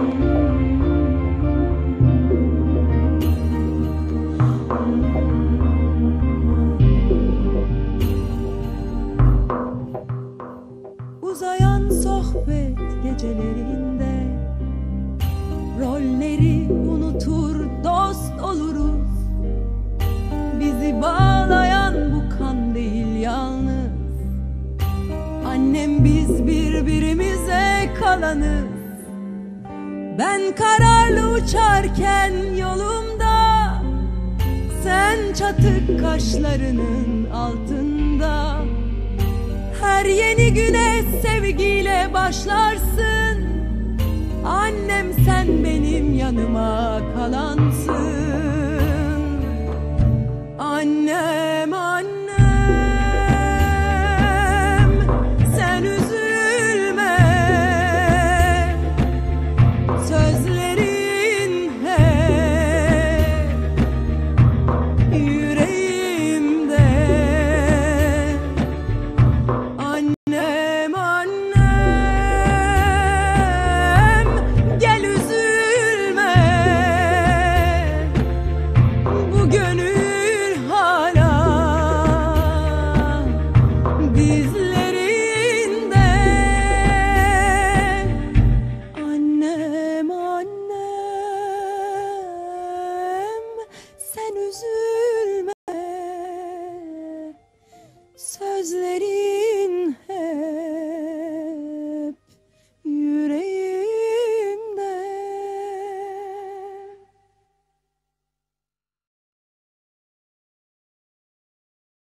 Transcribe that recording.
Uzayan sohbet gecelerinde Rolleri unutur dost oluruz. Bizi bağlayan bu kan yalnız. Annem biz birbirimize kalanız Ben kararlı uçarken yolumda Sen çatık kaşlarının altında. Her yeni güne sevgiyle başlarsın Annem sen benim yanıma kalansın sen